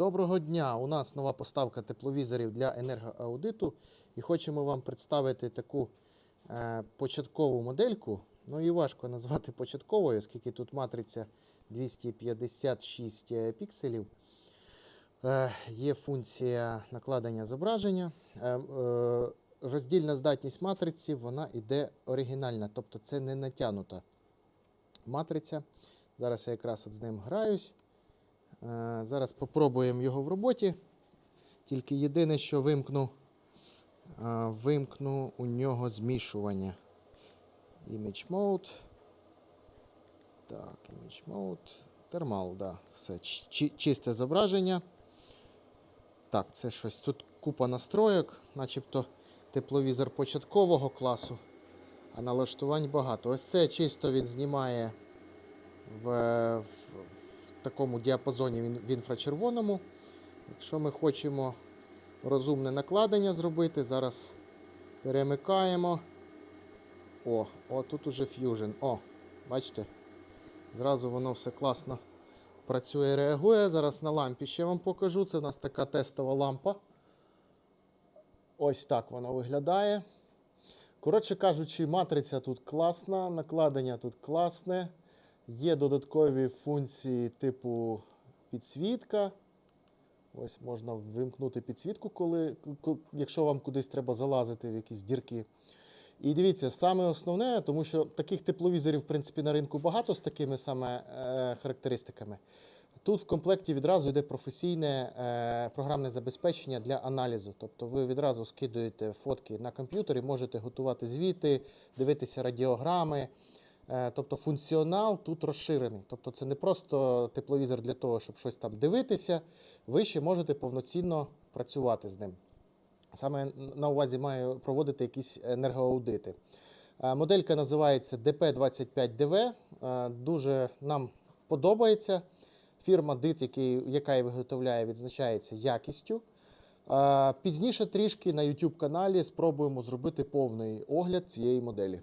Доброго дня! У нас нова поставка тепловізорів для енергоаудиту. І хочемо вам представити таку е, початкову модельку. Ну її важко назвати початковою, оскільки тут матриця 256 е, пікселів. Е, є функція накладення зображення. Е, е, роздільна здатність матриці вона йде оригінальна, тобто це не натягнута матриця. Зараз я якраз от з ним граюсь. Е, Зараз попробуємо його в роботі. Тільки єдине, що вимкну, е, вимкну у нього змішування. Image Mode. Так, Image Mode. Thermal, да. Все. чи- Чисте зображення. Так, це щось. Тут купа настроєк, начебто тепловізор початкового класу, а налаштувань багато. Ось це чисто він знімає в, в такому діапазоні в інфрачервоному. Якщо ми хочемо розумне накладення зробити, зараз перемикаємо. О, о, тут уже Fusion. О, бачите? Зразу воно все класно працює, реагує. Зараз на лампі ще вам покажу. Це у нас така тестова лампа. Ось так вона виглядає. Коротше кажучи, матриця тут класна, накладення тут класне. Є додаткові функції типу підсвітка. Ось можна вимкнути підсвітку, коли, якщо вам кудись треба залазити в якісь дірки. І дивіться, саме основне, тому що таких тепловізорів, в принципі, на ринку багато з такими саме е, характеристиками. Тут в комплекті відразу йде професійне е, програмне забезпечення для аналізу. Тобто ви відразу скидуєте фотки на комп'ютері, можете готувати звіти, дивитися радіограми. Е, Тобто функціонал тут розширений. Тобто це не просто тепловізор для того, щоб щось там дивитися. Ви ще можете повноцінно працювати з ним. Саме на увазі маю проводити якісь енергоаудити. Е, Моделька називається DP25DV. Е, Дуже нам подобається. Фірма DIT, яка її виготовляє, відзначається якістю. Пізніше трішки на YouTube каналі спробуємо зробити повний огляд цієї моделі.